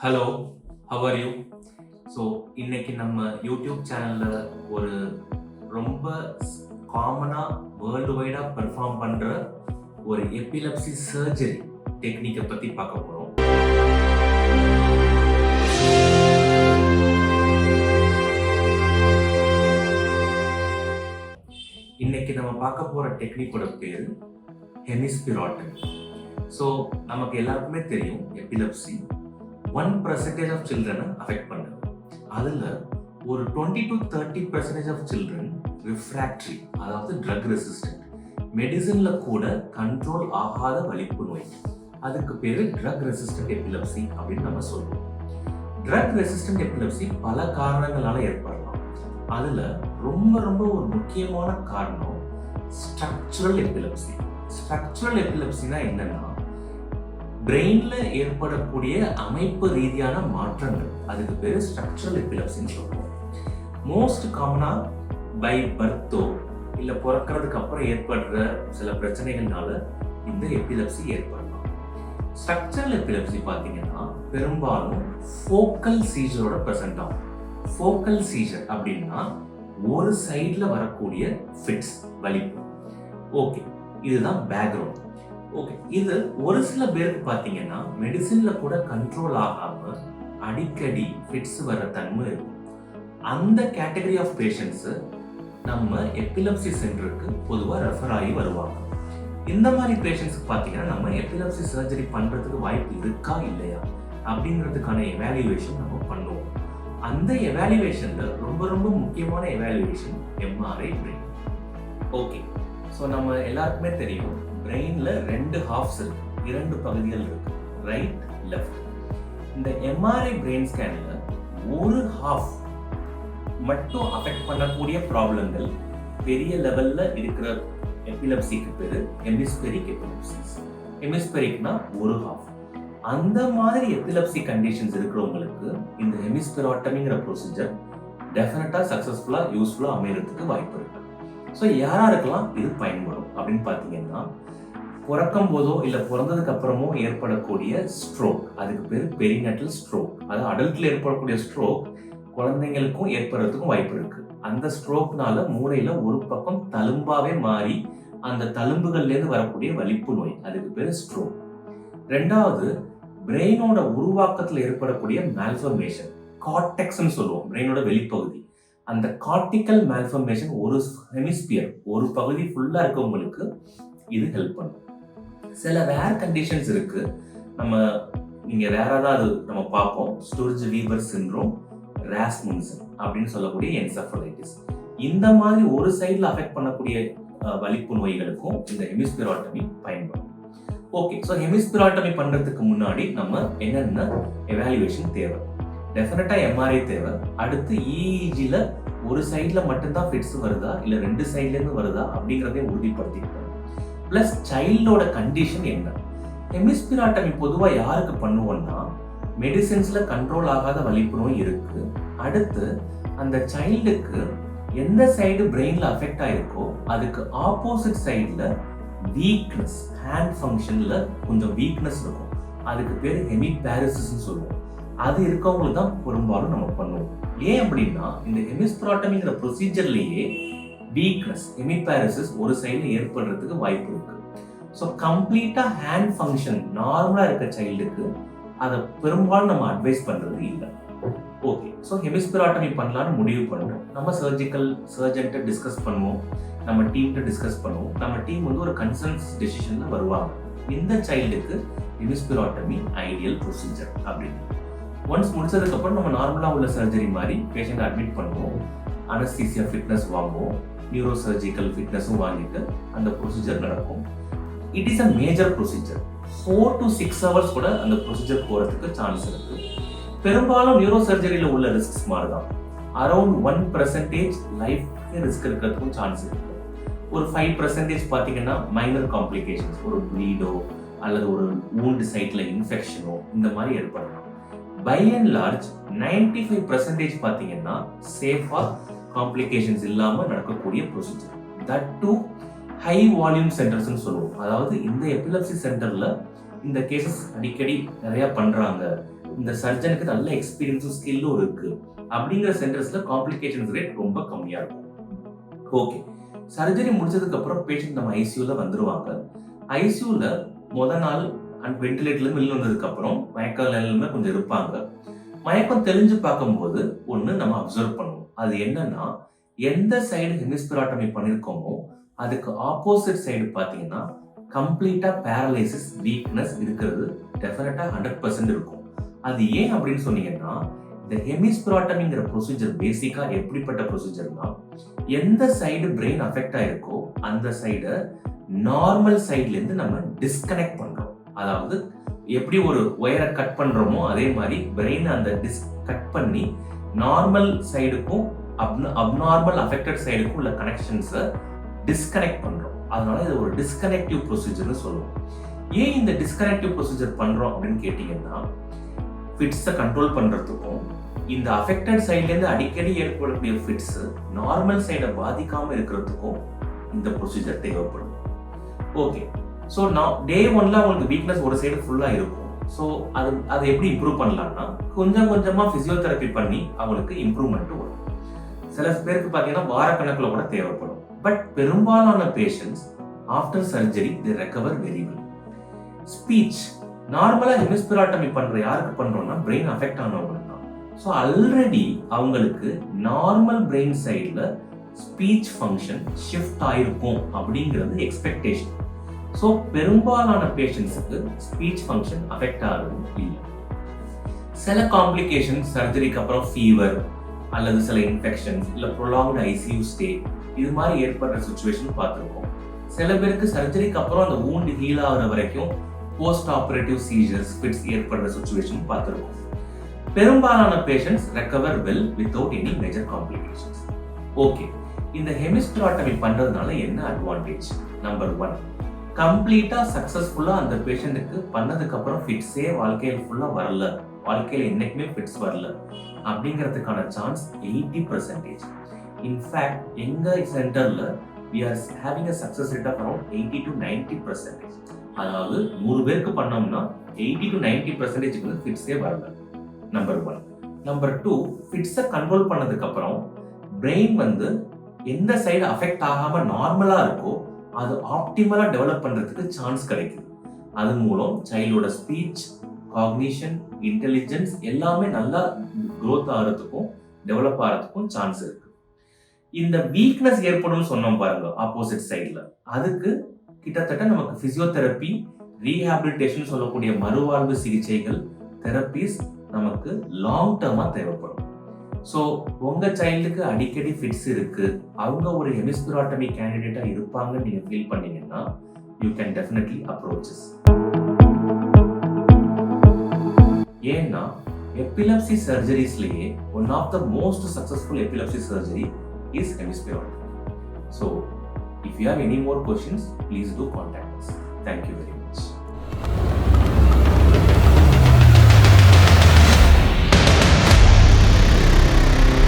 Hello how are you so இன்னைக்கு நம்ம YouTube சேனலில் ஒரு ரொம்ப காமனாக வேர்ல்டு வைடாக பெர்ஃபார்ம் பண்ணுற ஒரு எபிலப்சி சர்ஜரி டெக்னிக்கை பற்றி பார்க்க போகிறோம் இன்னைக்கு நம்ம பார்க்க போகிற டெக்னிக்கோட பேர் ஹெமிஸ்பிராட்டன் ஸோ நமக்கு எல்லாருக்குமே தெரியும் எபிலப்சி ஒன் பர்சன்டேஜ் ஆஃப் சில்ட்ரனை அஃபெக்ட் பண்ணுது. அதில் ஒரு twenty to thirty percentage of children refractory அதாவது ட்ரக் ரெசிஸ்டன்ட் மெடிசனில் கூட கண்ட்ரோல் ஆகாத வலிப்பு நோய். அதுக்கு பேர் ட்ரக் ரெசிஸ்டன்ட் எபிலப்சி அப்படின்னு நம்ம சொல்லுவோம் ட்ரக் ரெசிஸ்டன்ட் எபிலப்சி பல காரணங்களால் ஏற்படலாம். அதில் ரொம்ப ரொம்ப ஒரு முக்கியமான காரணம் ஸ்ட்ரக்சுரல் எபிலப்சி ஸ்ட்ரக்சுரல் எபிலப்சினா என்னன்னா பிரெயின்ல ஏற்படக்கூடிய அமைப்பு ரீதியான மாற்றங்கள். அதுக்கு பேர் ஸ்ட்ரக்சரல் எபிலப்சின்னு சொல்லுவோம் மோஸ்ட் காமனா பை பர்த்தோ இல்ல பிறக்கிறதுக்கு அப்புறம் ஏற்படுற சில பிரச்சனைகள்னால இந்த எபிலப்சி ஏற்படலாம். ஸ்ட்ரக்சரல் எபிலப்சி பார்த்தீங்கன்னா பெரும்பாலும் ஃபோக்கல் சீஜரோட ப்ரெசென்ட் ஆகும். ஃபோக்கல் சீஜர் அப்படின்னா ஒரு சைடில் வரக்கூடிய ஃபிட்ஸ் வலிப்பு. ஓகே இதுதான் பேக்ரவுண்ட் ஓகே இது ஒரு சில பேருக்கு பார்த்தீங்கன்னா மெடிசின்ல கூட கண்ட்ரோல் ஆகாம அடிக்கடி ஃபிட்ஸ் வர தன்மை இருக்கும். அந்த கேட்டகரி ஆஃப் பேஷண்ட்ஸ் நம்ம எபிலப்சி சென்டருக்கு பொதுவாக ரெஃபர் ஆகி வருவாங்க. இந்த மாதிரி பேஷண்ட்ஸ்க்கு பார்த்தீங்கன்னா நம்ம எபிலப்சி சர்ஜரி பண்ணுறதுக்கு வாய்ப்பு இருக்கா இல்லையா அப்படிங்கிறதுக்கான எவாலுவேஷன் நம்ம பண்ணுவோம். அந்த எவாலுவேஷனில் ரொம்ப ரொம்ப முக்கியமான evaluation MRI brain okay so நம்ம எல்லாருக்குமே தெரியும் பிரெயினில் ரெண்டு ஹாஃப்ஸ் இருக்கு. இரண்டு பகுதிகள் இருக்கு. ரைட் லெஃப்ட் இந்த எம்ஆர்ஐ பிரெயின் ஸ்கேனில் ஒரு ஹாஃப் மட்டும் அஃபெக்ட் பண்ணக்கூடிய ப்ராப்ளங்கள் பெரிய லெவலில் இருக்கிற எபிலப்சிக்கு பேர் எமிஸ்பெரிக் எபிலப்சிஸ் எமிஸ்பெரிக்னா ஒரு ஹாஃப் அந்த மாதிரி எபிலப்சி கண்டிஷன்ஸ் இருக்கிறவங்களுக்கு இந்த ஹெமிஸ்பெராட்டமிங்கிற ப்ரொசீஜர் டெஃபினட்டாக சக்ஸஸ்ஃபுல்லாக யூஸ்ஃபுல்லாக அமையறதுக்கு வாய்ப்பு இருக்கு. ஸோ யாராருக்கெல்லாம் இது பயன்படும் அப்படின்னு பார்த்தீங்கன்னா பிறக்கும் போதோ இல்லை பிறந்ததுக்கு அப்புறமோ ஏற்படக்கூடிய ஸ்ட்ரோக் அதுக்கு பேர் பெரிநட்டல் ஸ்ட்ரோக் அது அடல்ட்ல ஏற்படக்கூடிய ஸ்ட்ரோக் குழந்தைங்களுக்கும் ஏற்படுறதுக்கும் வாய்ப்பு இருக்கு. அந்த ஸ்ட்ரோக்னால மூளையில ஒரு பக்கம் தழும்பாவே மாறி அந்த தழும்புகள்லேருந்து வரக்கூடிய வலிப்பு நோய் அதுக்கு பேர் ஸ்ட்ரோக் ரெண்டாவது பிரெயினோட உருவாக்கத்தில் ஏற்படக்கூடிய மேல்ஃபர்மேஷன் காட்டெக்ஸ்ன்னு சொல்லுவோம். பிரெயினோட வெளிப்பகுதி. அந்த கார்டிக்கல் மேல்ஃபர்மேஷன் ஒரு ஹெமிஸ்பியர் ஒரு பகுதி ஃபுல்லாக இருக்கவங்களுக்கு இது ஹெல்ப் பண்ணும். சில ரேர் கண்டிஷன்ஸ் இருக்கு. நம்ம நீங்கள் ரேரா தான் அது நம்ம பார்ப்போம். ஸ்டோரேஜ் வீவர் சின்ரோம் ராஸ்முன்சன் அப்படின்னு சொல்லக்கூடிய என்செஃபலைட்டிஸ் இந்த மாதிரி ஒரு சைடில் அஃபெக்ட் பண்ணக்கூடிய வலிப்பு நோய்களுக்கும் இந்த ஹெமிஸ்பிராட்டமி பயன்படும். ஓகே ஸோ ஹெமிஸ்பிராட்டமி பண்ணுறதுக்கு முன்னாடி நம்ம என்னென்ன எவாலுவேஷன் தேவை? டெஃபினட்டாக எம்ஆர்ஐ தேவை. அடுத்து இஇஜியில் ஒரு சைடில் மட்டும்தான் ஃபிட்ஸ் வருதா? இல்லை ரெண்டு சைட்லேருந்து வருதா? அப்படிங்கறதையும் உறுதிப்படுத்திக்கணும். ப்ளஸ் சைல்டோட கண்டிஷன் என்ன? ஹெமிஸ்பிராட்டமி பொதுவாக யாருக்கு பண்ணுவோம்னா மெடிசின்ஸில் கண்ட்ரோல் ஆகாத வலிப்புணும் இருக்குது அடுத்து அந்த சைல்டுக்கு எந்த சைடு பிரெயினில் அஃபெக்ட் ஆகிருக்கோ அதுக்கு ஆப்போசிட் சைடில் வீக்னஸ் ஹேண்ட் ஃபங்க்ஷனில் கொஞ்சம் வீக்னஸ் இருக்கும். அதுக்கு பேர் ஹெமிபேரிசிஸ்னு சொல்லுவோம். அது இருக்கவங்களுக்கு தான் பெரும்பாலும் நம்ம பண்ணுவோம். ஏன் அப்படின்னா இந்த ஹெமிஸ்பிராட்டமிங்கிற ப்ரொசீஜர்லேயே வீக்னஸ் ஹெமிபாரிசிஸ் ஒரு சைடில் ஏற்படுறதுக்கு வாய்ப்பு இருக்கு. ஸோ கம்ப்ளீட்டாக ஹேண்ட் ஃபங்க்ஷன் நார்மலாக இருக்க சைல்டுக்கு அதை பெரும்பாலும் நம்ம அட்வைஸ் பண்ணுறது இல்லை. ஓகே ஸோ ஹெமிஸ்பிராட்டமி பண்ணலான்னு முடிவு பண்ணுறோம் நம்ம சர்ஜிக்கல் சர்ஜன்ட்ட டிஸ்கஸ் பண்ணுவோம். நம்ம டீம்கிட்ட டிஸ்கஸ் பண்ணுவோம். நம்ம டீம் வந்து ஒரு கன்சன்ஸ் டெசிஷனில் வருவாங்க. இந்த சைல்டுக்கு ஹெமிஸ்பிராட்டமி ஐடியல் ப்ரொசீஜர் அப்படின்னு. ஒன்ஸ் முடிச்சதுக்கப்புறம் நம்ம நார்மலாக உள்ள சர்ஜரி மாதிரி பேஷண்ட் அட்மிட் பண்ணுவோம். அனஸ்தீசியா ஃபிட்னஸ் வாங்குவோம். நியூரோ சர்ஜிக்கல் ஃபிட்னஸும் வாங்கிட்டு அந்த ப்ரொசீஜர் நடக்கும். It is a major procedure four to six hours கூட அந்த ப்ரொசீஜர் போகிறதுக்கு சான்ஸ் இருக்கு. பெரும்பாலும் நியூரோ சர்ஜரியில் உள்ள ரிஸ்க்ஸ் மாதிரி தான் around one percentage life risk இருக்கிறதுக்கும் சான்ஸ் இருக்கு. ஒரு ஃபைவ் பர்சன்டேஜ் பார்த்தீங்கன்னா மைனர் காம்ப்ளிகேஷன்ஸ் ஒரு ப்ளீடோ அல்லது ஒரு ஊண்டு சைட்டில் இன்ஃபெக்ஷனோ இந்த மாதிரி ஏற்படலாம். By and large ninety five percentage பார்த்தீங்கன்னா சேஃபாக காம்ப்ளிகேஷன்ஸ் இல்லாமல் நடக்கக்கூடிய procedure that to high volume சென்டர்ஸ்னு சொல்லுவோம். அதாவது இந்த எபிலப்சி சென்டரில் இந்த கேசஸ் அடிக்கடி நிறையா பண்ணுறாங்க இந்த சர்ஜனுக்கு நல்ல எக்ஸ்பீரியன்ஸும் ஸ்கில்லும் இருக்கு. அப்படிங்கிற சென்டர்ஸ்ல காம்ப்ளிகேஷன்ஸ் ரேட் ரொம்ப கம்மியா இருக்கும். ஓகே சர்ஜரி முடிச்சதுக்கு அப்புறம் பேஷண்ட் நம்ம ஐசியூல வந்துருவாங்க. ஐசியூல முத நாள் அண்ட் வென்டிலேட்டர்ல வெளியில் வந்ததுக்கு அப்புறம் மயக்க நிலையிலுமே கொஞ்சம் இருப்பாங்க. மயக்கம் தெளிஞ்சு பார்க்கும்போது ஒன்று நம்ம அப்சர்வ் பண்ணுவோம் அது என்னன்னா எந்த சைடு ஹெமிஸ்பிராட்டமி பண்ணியிருக்கோமோ அதுக்கு ஆப்போசிட் சைடு பார்த்தீங்கன்னா கம்ப்ளீட்டா பேரலைசிஸ் வீக்னஸ் இருக்கிறது. டெஃபினட்டா ஹண்ட்ரட் பர்சன்ட் இருக்கும். அது ஏன் அப்படின்னு சொன்னீங்கன்னா இந்த ஹெமிஸ்பிராட்டமிங்கிற ப்ரொசீஜர் பேசிக்கா எப்படிப்பட்ட ப்ரொசீஜர்னா எந்த சைடு பிரெயின் அஃபெக்ட் ஆயிருக்கோ அந்த சைடை நார்மல் சைட்ல இருந்து நம்ம டிஸ்கனெக்ட் பண்றோம் அதாவது எப்படி ஒரு ஒயரை கட் பண்ணுறோமோ அதே மாதிரி பிரெயின் அந்த டிஸ் கட் பண்ணி நார்மல் சைடுக்கும் அப் அப்நார்மல் அஃபெக்டட் சைடுக்கும் உள்ள கனெக்ஷன்ஸை டிஸ்கனெக்ட் பண்ணுறோம் அதனால இது ஒரு டிஸ்கனெக்டிவ் ப்ரொசீஜர்னு சொல்லுவோம். ஏன் இந்த டிஸ்கனெக்டிவ் ப்ரொசீஜர் பண்ணுறோம் அப்படின்னு கேட்டிங்கன்னா ஃபிட்ஸை கண்ட்ரோல் பண்ணுறதுக்கும் இந்த அஃபெக்டட் சைட்லேருந்து அடிக்கடி ஏற்படக்கூடிய ஃபிட்ஸ் நார்மல் சைடை பாதிக்காமல் இருக்கிறதுக்கும் இந்த ப்ரொசீஜர் தேவைப்படும். ஓகே ஸோ நான் டே ஒன்ல அவங்களுக்கு வீக்னஸ் ஒரு சைடு ஃபுல்லாக இருக்கும். ஸோ அது அதை எப்படி இம்ப்ரூவ் பண்ணலாம்னா கொஞ்சம் கொஞ்சமாக ஃபிசியோதெரப்பி பண்ணி அவங்களுக்கு இம்ப்ரூவ்மெண்ட் வரும். சில பேருக்கு பார்த்தீங்கன்னா வாரக்கணக்கில் கூட தேவைப்படும். பட் பெரும்பாலான patients after surgery the recover very well speech நார்மலாக ஹெமிஸ்பிராட்டமி பண்ணுற யாருக்கு பண்ணுறோம்னா பிரெயின் அஃபெக்ட் ஆனவங்களுக்கு தான். ஸோ ஆல்ரெடி அவங்களுக்கு நார்மல் பிரெயின் சைடில் ஸ்பீச் ஃபங்க்ஷன் ஷிஃப்ட் ஆயிருக்கும் அப்படிங்கிறது எக்ஸ்பெக்டேஷன் ஸோ பெரும்பாலான பேஷண்ட்ஸுக்கு ஸ்பீச் ஃபங்க்ஷன் அஃபெக்ட் ஆகும் இல்லை சில காம்ப்ளிகேஷன் சர்ஜரிக்கு அப்புறம் ஃபீவர் அல்லது சில இன்ஃபெக்ஷன்ஸ் இல்லை ப்ரொலாங்டு ஐசியூ ஸ்டே இது மாதிரி ஏற்படுற சுச்சுவேஷன் பார்த்துருக்கோம். சில பேருக்கு சர்ஜரிக்கு அப்புறம் அந்த ஊண்டு ஹீல் ஆகுற வரைக்கும் போஸ்ட் ஆப்ரேட்டிவ் சீஜர்ஸ் ஃபிட்ஸ் ஏற்படுற சுச்சுவேஷன் பார்த்துருக்கோம். பெரும்பாலான patients recover well without any major complications okay இந்த ஹெமிஸ்டிராட்டமி பண்ணுறதுனால என்ன அட்வான்டேஜ் நம்பர் ஒன் கம்ப்ளீட்டாக சக்ஸஸ்ஃபுல்லாக அந்த பேஷண்ட்டுக்கு பண்ணதுக்கப்புறம் ஃபிட்ஸே வாழ்க்கையில் ஃபுல்லாக வரல. வாழ்க்கையில் என்னைக்குமே ஃபிட்ஸ் வரல. அப்படிங்கிறதுக்கான சான்ஸ் எயிட்டி பர்சன்டேஜ் இன்ஃபேக்ட் எங்கள் சென்டரில் we are having a success rate of around eighty to ninety percentage அதாவது நூறு பேருக்கு பண்ணோம்னா எயிட்டி டு நைன்டி பர்சன்டேஜ் வந்து ஃபிட்ஸே வரல. நம்பர் ஒன் நம்பர் டூ ஃபிட்ஸை கண்ட்ரோல் பண்ணதுக்கப்புறம் பிரெயின் வந்து எந்த சைடு அஃபெக்ட் ஆகாம நார்மலாக இருக்கோ அது ஆப்டிமலா டெவலப் பண்றதுக்கு சான்ஸ் கிடைக்குது. அது மூலம் சைல்டோட ஸ்பீச் காக்னிஷன் இன்டெலிஜென்ஸ் எல்லாமே நல்லா க்ரோத் ஆகிறதுக்கும் டெவலப் ஆகிறதுக்கும் சான்ஸ் இருக்கு. இந்த வீக்னஸ் ஏற்படும் சொன்னோம் பாருங்க ஆப்போசிட் சைடில் அதுக்கு கிட்டத்தட்ட நமக்கு பிசியோதெரப்பி ரீஹாபிலிட்டேஷன் சொல்லக்கூடிய மறுவாழ்வு சிகிச்சைகள் தெரப்பிஸ் நமக்கு லாங் டேர்மா தேவைப்படும். ஸோ உங்க சைல்டுக்கு அடிக்கடி ஃபிட்ஸ் இருக்கு அவங்க ஒரு ஹெமிஸ்பிராட்டமி கேண்டிடேட்டா இருப்பாங்கன்னு நீங்க ஃபீல் பண்ணீங்கன்னா யூ கேன் டெஃபினெட்லி அப்ரோச்சஸ் ஏன்னா epilepsy சர்ஜரிஸ்லயே one of the most successful epilepsy surgery is hemispherotomy so if you have any more questions please do contact us. Thank very.